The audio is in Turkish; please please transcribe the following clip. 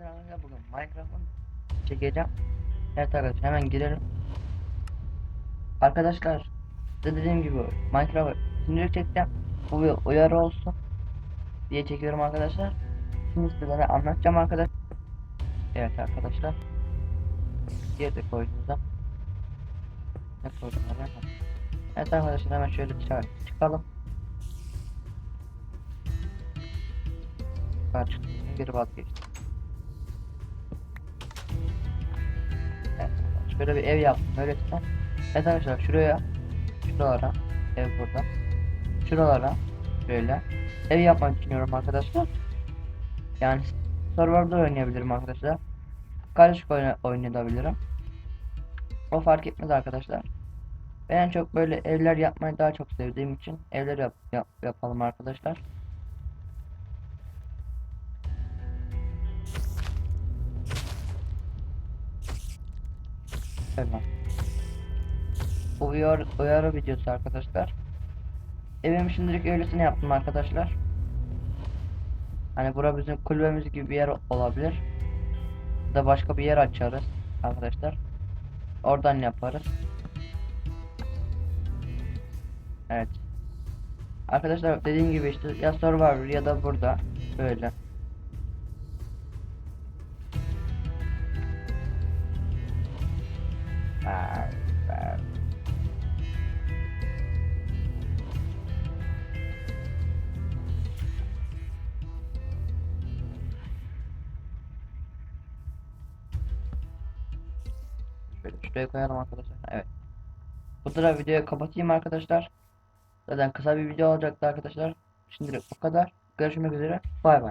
Arkadaşlar bugün Minecraft'ın çekeceğim. Evet arkadaşlar hemen girelim. Arkadaşlar size dediğim gibi Minecraft'ı şimdilik çekeceğim. Bu bir uyarı olsun diye çekiyorum arkadaşlar. Şimdi sizlere anlatacağım arkadaşlar. Evet arkadaşlar. Girdik oyunumuza. Ne koydum? Evet arkadaşlar hemen şöyle çıkar çıkalım. Yukarı çıktım. Geri vazgeçtim. Şöyle bir ev yaptım öylesine. Evet arkadaşlar şuraya, şuralara, ev burada. Şuralara böyle ev yapmak düşünüyorum arkadaşlar. Yani serverda oynayabilirim arkadaşlar. Karışık oyna oynayabilirim. O fark etmez arkadaşlar. Ben en çok böyle evler yapmayı daha çok sevdiğim için evler yap, yap yapalım arkadaşlar. Tamam. Bu uyarı, videosu arkadaşlar. Evim şimdilik öylesine yaptım arkadaşlar. Hani bura bizim kulübemiz gibi bir yer olabilir. Da başka bir yer açarız arkadaşlar. Oradan yaparız. Evet. Arkadaşlar dediğim gibi işte ya Survivor ya da burada böyle. Aa, aa. Şöyle şuraya koyalım arkadaşlar. Evet. Bu da videoyu kapatayım arkadaşlar. Zaten kısa bir video olacaktı arkadaşlar. Şimdilik bu kadar. Görüşmek üzere. Bay bay.